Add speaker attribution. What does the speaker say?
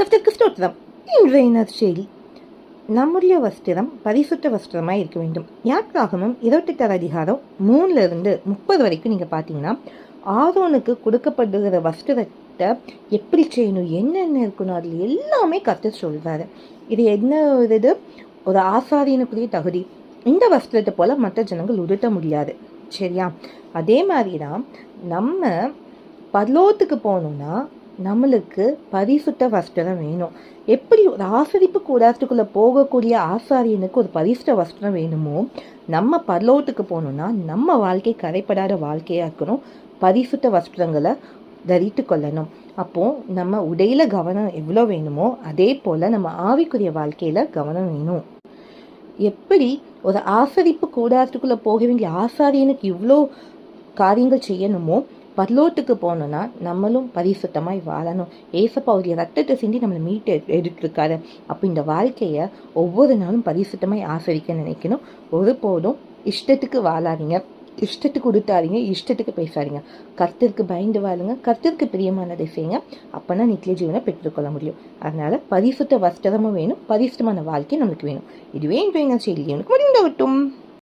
Speaker 1: கர்த்தருக்கு ஸ்தோத்திரம் இன்றைய செய்தி. நம்முடைய வஸ்திரம் பரிசுத்த வஸ்திரமாக இருக்க வேண்டும். யாருக்காகவும் இருபத்தெட்டாவது அதிகாரம் மூணுலேருந்து முப்பது வரைக்கும் நீங்கள் பார்த்தீங்கன்னா ஆரோனுக்கு கொடுக்கப்படுகிற வஸ்திரத்தை எப்படி செய்யணும் என்னென்ன இருக்கணும் அதில் எல்லாமே கற்று சொல்கிறாரு இது என்ன ஒரு இது? ஒரு ஆசாரியனுக்குரிய தகுதி. இந்த வஸ்திரத்தை போல் மற்ற ஜனங்கள் உடுத்த முடியாது. சரியா? அதே மாதிரி தான் நம்ம பர்லோத்துக்கு போகணுன்னா நம்மளுக்கு பரிசுத்த வஸ்திரம் வேணும். எப்படி ஒரு ஆசரிப்பு கூடாரத்துக்குள்ளே போகக்கூடிய ஆசாரியனுக்கு ஒரு பரிசுத்த வஸ்திரம் வேணுமோ நம்ம பரலோகத்துக்கு போகணுன்னா நம்ம வாழ்க்கை கரைப்படாத வாழ்க்கையாக இருக்கணும். பரிசுத்த வஸ்திரங்களை தரித்து கொள்ளணும். அப்போது நம்ம உடையில் கவனம் எவ்வளோ வேணுமோ அதே போல் நம்ம ஆவிக்குரிய வாழ்க்கையில் கவனம் வேணும். எப்படி ஒரு ஆசரிப்பு கூடாரத்துக்குள்ளே போக வேண்டிய ஆசாரியனுக்கு இவ்வளோ காரியங்கள் செய்யணுமோ பரலோட்டுக்கு போகணுன்னா நம்மளும் பரிசுத்தமாய் வாழணும். ஏசப்பா அவருடைய ரத்தத்தை சிந்தி நம்மளை மீட்டு எடுத்துருக்காரு. அப்போ இந்த வாழ்க்கையை ஒவ்வொரு நாளும் பரிசுத்தமாய் ஆசரிக்க நினைக்கணும். ஒருபோதும் இஷ்டத்துக்கு வாழாதீங்க. இஷ்டத்துக்கு கொடுத்தாதீங்க இஷ்டத்துக்கு பேசாதீங்க. கர்த்தருக்கு பயந்து வாழுங்க. கர்த்தருக்கு பிரியமானதை செய்யுங்க. அப்போனா நித்திய ஜீவனை பெற்றுக்கொள்ள முடியும். அதனால பரிசுத்த வஸ்திரமும் வேணும். பரிசுத்தமான வாழ்க்கை நம்மளுக்கு வேணும். இதுவே இன்றைய செய்தி எனக்கு முடிந்தாகட்டும்